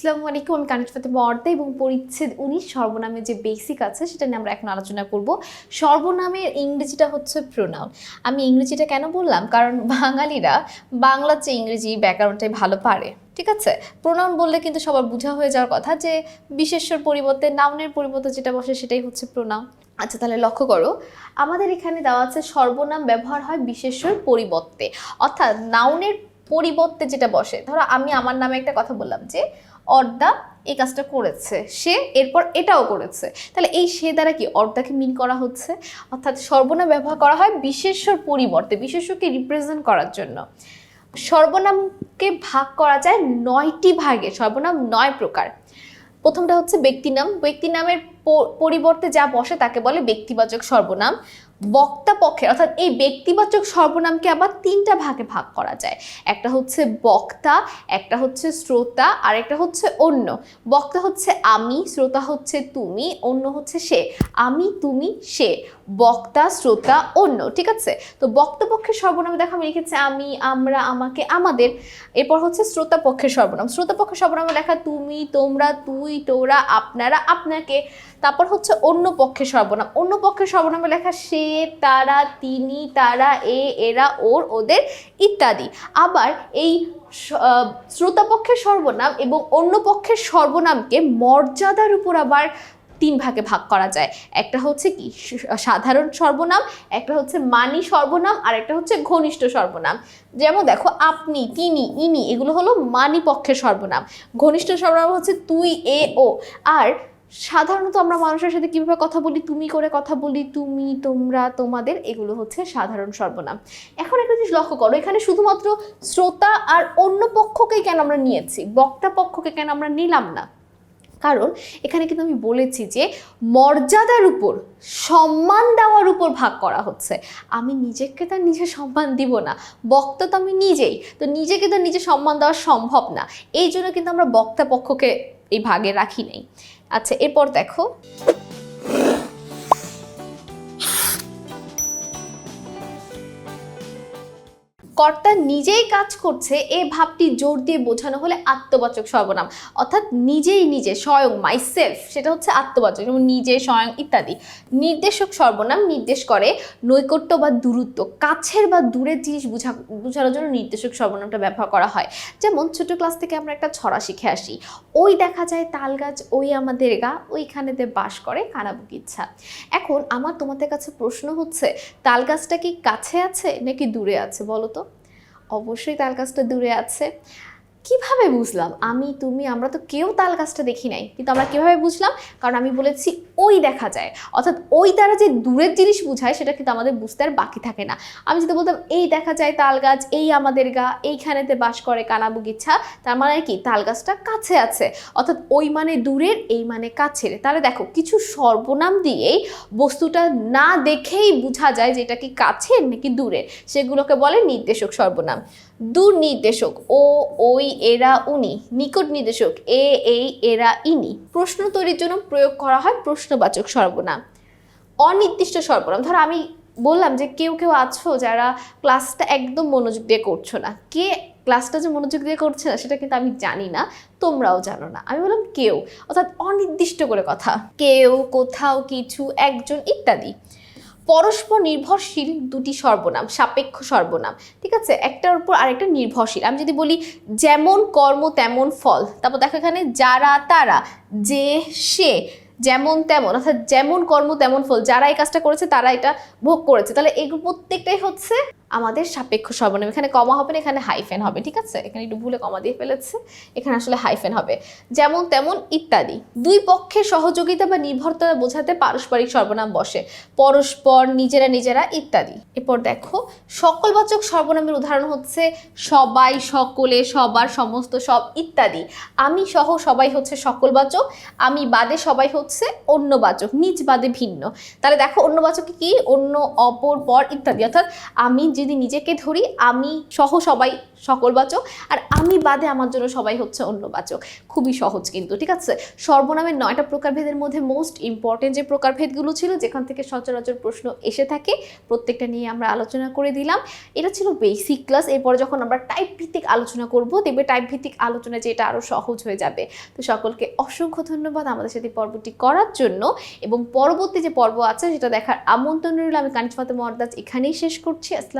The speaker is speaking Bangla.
আসসালামু আলাইকুম। আমি কানিট ফাতেমা অর্দা এবং পরিচ্ছেদ উনিশ সর্বনামের যে বেসিক আছে, সেটা নিয়ে আমরা এখন আলোচনা করব। সর্বনামের ইংরেজিটা হচ্ছে প্রোনাউন আমি ইংরেজিটা কেন বললাম? কারণ বাঙালিরা বাংলার চেয়ে ইংরেজি ব্যাকরণটাই ভালো পারে, ঠিক আছে? প্রোনাউন বললে কিন্তু সবার বোঝা হয়ে যাওয়ার কথা যে বিশেষ্যর পরিবর্তে নাউনের পরিবর্তে যেটা বসে সেটাই হচ্ছে প্রোনাউন আচ্ছা তাহলে লক্ষ্য করো, আমাদের এখানে দেওয়া আছে সর্বনাম ব্যবহার হয় বিশেষ্যর পরিবর্তে। অর্থাৎ নাউনের পরিবর্তে যেটা বসে, ধরো আমি আমার নামে একটা কথা বললাম যে অর্দা এই কাজটা করেছে, সে এরপর এটাও করেছে। তাহলে এই সে দ্বারা কি অর্দাকে মিন করা হচ্ছে? অর্থাৎ সর্বনাম ব্যবহার করা হয় বিশেষ্যর পরিবর্তে, বিশেষ্যকে রিপ্রেজেন্ট করার জন্য। সর্বনামকে ভাগ করা যায় নয়টি ভাগে, সর্বনাম নয় প্রকার। প্রথমটা হচ্ছে ব্যক্তি নাম ব্যক্তি নামের প- পরিবর্তে যা বসে তাকে বলে ব্যক্তিবাচক সর্বনাম। বক্তা পক্ষে, অর্থাৎ এই ব্যক্তিবাচক সর্বনামকে আবার তিনটা ভাগে ভাগ করা যায়। একটা হচ্ছে বক্তা, একটা হচ্ছে শ্রোতা, আর একটা হচ্ছে অন্য। বক্তা হচ্ছে আমি, শ্রোতা হচ্ছে তুমি, অন্য হচ্ছে সে। আমি, তুমি, সে। বক্তা, শ্রোতা, অন্য, ঠিক আছে? তো বক্তা পক্ষের সর্বনামে দেখো আমি লিখেছি আমি, আমরা, আমাকে, আমাদের। এরপর হচ্ছে শ্রোতা পক্ষের সর্বনাম। শ্রোতা পক্ষের সর্বনামে লেখা তুমি, তোমরা, তুই, তোরা, আপনারা, আপনাকে। তারপর হচ্ছে অন্য পক্ষের সর্বনাম। অন্য পক্ষের সর্বনামে লেখা সে তারা তিনি তারা এ এরা ওর ওদের ইত্যাদি। আবার এই স- আহ, শ্রোতা পক্ষের সর্বনাম এবং অন্য পক্ষের সর্বনামকে মর্যাদার উপর আবার তিন ভাগে ভাগ করা যায়। একটা হচ্ছে কি সাধারণ সর্বনাম একটা হচ্ছে মানি সর্বনাম আর একটা হচ্ছে ঘনিষ্ঠ সর্বনাম। যেমন দেখো আপনি তিনি ইনি এগুলো হলো মানি পক্ষের সর্বনাম। ঘনিষ্ঠ সর্বনাম হচ্ছে তুই এ ও। আর সাধারণত আমরা মানুষের সাথে কীভাবে কথা বলি, তুমি করে কথা বলি, তুমি, তোমরা, তোমাদের, এগুলো হচ্ছে সাধারণ সর্বনাম। এখন একটা জিনিস লক্ষ্য করো, এখানে শুধুমাত্র শ্রোতা আর অন্য পক্ষকেই কেন আমরা নিয়েছি? বক্তা পক্ষকে কেন আমরা নিলাম না? কারণ এখানে কিন্তু আমি বলেছি যে মর্যাদার উপর, সম্মান দেওয়ার উপর ভাগ করা হচ্ছে। আমি নিজেকে তার নিজে সম্মান দিব না, বক্তা তো আমি নিজেই, তো নিজেকে তো নিজে সম্মান দেওয়া সম্ভব না। এই জন্য কিন্তু আমরা বক্তা পক্ষকে এই ভাগে রাখি নেই। আচ্ছা এরপর দেখো। কর্তা নিজেই কাজ করছে, এ ভাবটি জোর দিয়ে বোঝানো হলে আত্মবাচক সর্বনাম। অর্থাৎ নিজেই নিজে, স্বয়ং মাইসেলফ সেটা হচ্ছে আত্মবাচক, যেমন নিজে, স্বয়ং ইত্যাদি। নির্দেশক সর্বনাম নির্দেশ করে নৈকট্য বা দূরত্ব, কাছের বা দূরের জিনিস বুঝা বোঝানোর জন্য নির্দেশক সর্বনামটা ব্যবহার করা হয়। যেমন ছোট ক্লাস থেকে আমরা একটা ছড়া শিখে আসি। ওই দেখা যায় তাল গাছ, ওই আমাদের গা, ওইখানেতে বাস করে কানাবুক ইচ্ছা। এখন আমার তোমাদের কাছে প্রশ্ন হচ্ছে, তাল গাছটা কি কাছে আছে নাকি দূরে আছে বলো তো? অবশ্যই তালগাছটা দূরে আছে। কীভাবে বুঝলাম? আমি, তুমি, আমরা তো কেউ তাল গাছটা দেখি নাই। কিন্তু আমরা কীভাবে বুঝলাম? কারণ আমি বলেছি, ওই দেখা যায়। অর্থাৎ ওই দ্বারা যে দূরের জিনিস বোঝায়, সেটা কিন্তু আমাদের বুঝতে আর বাকি থাকে না। আমি যদি বলতাম, এই দেখা যায় তাল গাছ, এই আমাদের গা, এইখানেতে বাস করে কানাবুগিচ্ছা তার মানে কি? তাল গাছটা কাছে আছে। অর্থাৎ ওই মানে দূরের, এই মানে কাছের। তাহলে দেখো, কিছু সর্বনাম দিয়েই বস্তুটা না দেখেই বোঝা যায় যে এটা কি কাছের নাকি দূরের। সেগুলোকে বলে নির্দেশক সর্বনাম। দূর নির্দেশক ও, ওই, এরা, উনি, নিকট নির্দেশক, এ, এই, এরা, ইনি। প্রশ্ন তৈরির জন্য প্রয়োগ করা হয় প্রশ্নবাচক সর্বনাম। অনির্দিষ্ট সর্বনাম। ধরো আমি বললাম যে কেউ কেউ আছো যারা ক্লাসটা একদম মনোযোগ দিয়ে করছ না। কে ক্লাসটা যে মনোযোগ দিয়ে করছে না সেটা কিন্তু আমি জানি না, তোমরাও জানো না। আমি বললাম কেউ। অর্থাৎ অনির্দিষ্ট করে কথা। কেউ, কোথাও, কিছু, একজন, ইত্যাদি। পরস্পর নির্ভরশীল দুটি সর্বনাম, সাপেক্ষ সর্বনাম, ঠিক আছে? একটার উপর আরেকটা নির্ভরশীল। আমি যদি বলি যেমন কর্ম, তেমন ফল। তারপর দেখো এখানে যারা, তারা, যে, সে, যেমন, তেমন, অর্থাৎ যেমন কর্ম, তেমন ফল। যারা এই কাজটা করেছে, তারা এটা ভোগ করেছে। তাহলে এগুলো প্রত্যেকটাই হচ্ছে আমাদের সাপেক্ষ সর্বনাম। এখানে কমা হবে না, এখানে হাইফেন হবে, ঠিক আছে? এখানে একটু ভুলে কমা দিয়ে ফেলেছে। এখানে আসলে হাইফেন হবে। যেমন তেমন ইত্যাদি। দুই পক্ষের সহযোগিতা বা নির্ভরতা বোঝাতে পারস্পরিক সর্বনাম বসে। পরস্পর, নিজেরা নিজেরা, ইত্যাদি। এরপর দেখো, সকলবাচক সর্বনামের উদাহরণ হচ্ছে সবাই, সকলে, সবার, সমস্ত, সব, ইত্যাদি। আমি সহ সবাই হচ্ছে সকলবাচক, আমি বাদে সবাই হচ্ছে অন্যবাচক, নিজ বাদে ভিন্ন। তাহলে দেখো, অন্যবাচক কি? অন্য, অপর, পর, ইত্যাদি। অর্থাৎ আমি যদি নিজেকে ধরি, আমি সহ সবাই সকল বাচক, আর আমি বাদে আমার জন্য সবাই হচ্ছে অন্য বাচক। খুবই সহজ কিন্তু, ঠিক আছে? সর্বনামের নয়টা প্রকারভেদের মধ্যে মোস্ট ইম্পর্টেন্ট যে প্রকারভেদগুলো ছিল, যেখান থেকে সচরাচর প্রশ্ন এসে থাকে, প্রত্যেকটা নিয়ে আমরা আলোচনা করে দিলাম। এটা ছিল বেসিক ক্লাস এরপরে যখন আমরা টাইপ ভিত্তিক আলোচনা করব, দেখবে টাইপ ভিত্তিক আলোচনা যে এটা আরও সহজ হয়ে যাবে। তো সকলকে অসংখ্য ধন্যবাদ আমাদের সাথে পর্বটি করার জন্য, এবং পরবর্তী যে পর্ব আছে, সেটা দেখার আমন্ত্রণ রইল। আমি কানিজ মর্দাজ এখানেই শেষ করছি।